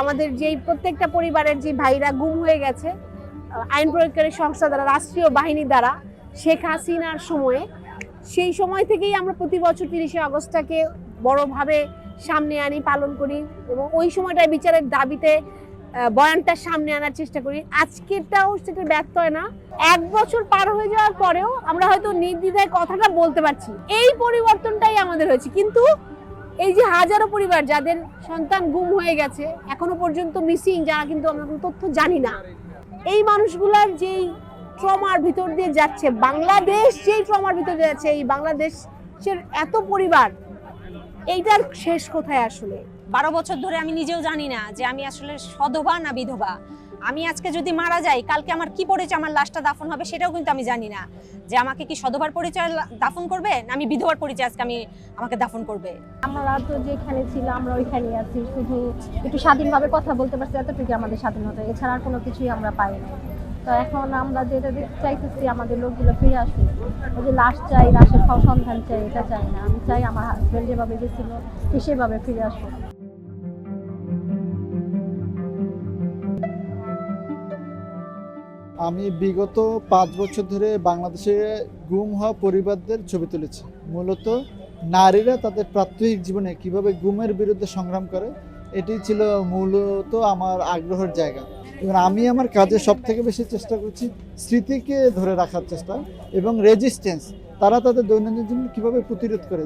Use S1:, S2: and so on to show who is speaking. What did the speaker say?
S1: আমাদের যেই প্রত্যেকটা পরিবারের যে ভাইরা গুম হয়ে গেছে আইন প্রয়োগকারী সংস্থা দ্বারা, রাষ্ট্রীয় বাহিনী দ্বারা, শেখ হাসিনার সময়ে, সেই সময় থেকেই আমরা প্রতি বছর তিরিশে আগস্টটাকে বড়ভাবে সামনে আনি, পালন করি এবং ওই সময়টায় বিচারের দাবিতে বয়ানটা সামনে আনার চেষ্টা করি। আজকেরটাও সেটা ব্যর্থ হয় না। এক বছর পার হয়ে যাওয়ার পরেও আমরা হয়তো নির্দ্বিধায় কথাটা বলতে পারছি। এই পরিবর্তনটাই আমাদের হয়েছে। কিন্তু এই যে হাজারো পরিবার যাদের সন্তান গুম হয়ে গেছে, এখনও পর্যন্ত মিসিং যারা কিন্তু আমরা কোনো তথ্য জানি না। এই মানুষগুলার যেই ট্রমার ভিতর দিয়ে যাচ্ছে, বাংলাদেশ যেই ট্রমার ভিতর দিয়ে যাচ্ছে, এই বাংলাদেশের এত পরিবার এইটার শেষ কোথায় আসলে?
S2: বারো বছর ধরে আমি নিজেও জানি না যে আমি আসলে সধবা না বিধবা। আমি আজকে যদি মারা যাই কালকে আমার কি পরিচয় আমার লাশটা দাফন হবে সেটাও কিন্তু আমি জানি না। যে আমাকে কি সধবার পরিচয় লা- দাফন করবে না আমি বিধবার পরিচয় আজকে আমি আমাকে দাফন করবে?
S3: আমরা তো যেখানে ছিল আমরা ওইখানে আছি। শুধু একটু স্বাধীনভাবে কথা বলতে পারছি এতটুকু আমাদের স্বাধীনতা। এছাড়া আর কোনো কিছুই আমরা পাই না। তো এখন আমরা যেটা চাইতেছি, আমাদের লোকগুলো ফিরে আসুক। ওই যে লাশ চাই, লাশের সন্ধান চাই, এটা চাই না। আমি চাই আমার হাজব্যান্ড যেভাবে গেছিল সেভাবে ফিরে আসুক।
S4: আমি বিগত পাঁচ বছর ধরে বাংলাদেশে গুম হওয়া পরিবারদের ছবি তুলেছি। মূলত নারীরা তাদের প্রাত্যহিক জীবনে কীভাবে গুমের বিরুদ্ধে সংগ্রাম করে, এটি ছিল মূলত আমার আগ্রহের জায়গা। এবং আমি আমার কাজে সব থেকে বেশি চেষ্টা করছি স্মৃতিকে ধরে রাখার চেষ্টা এবং রেজিস্ট্যান্স তারা তাদের দৈনন্দিন জীবন কীভাবে প্রতিরোধ করে।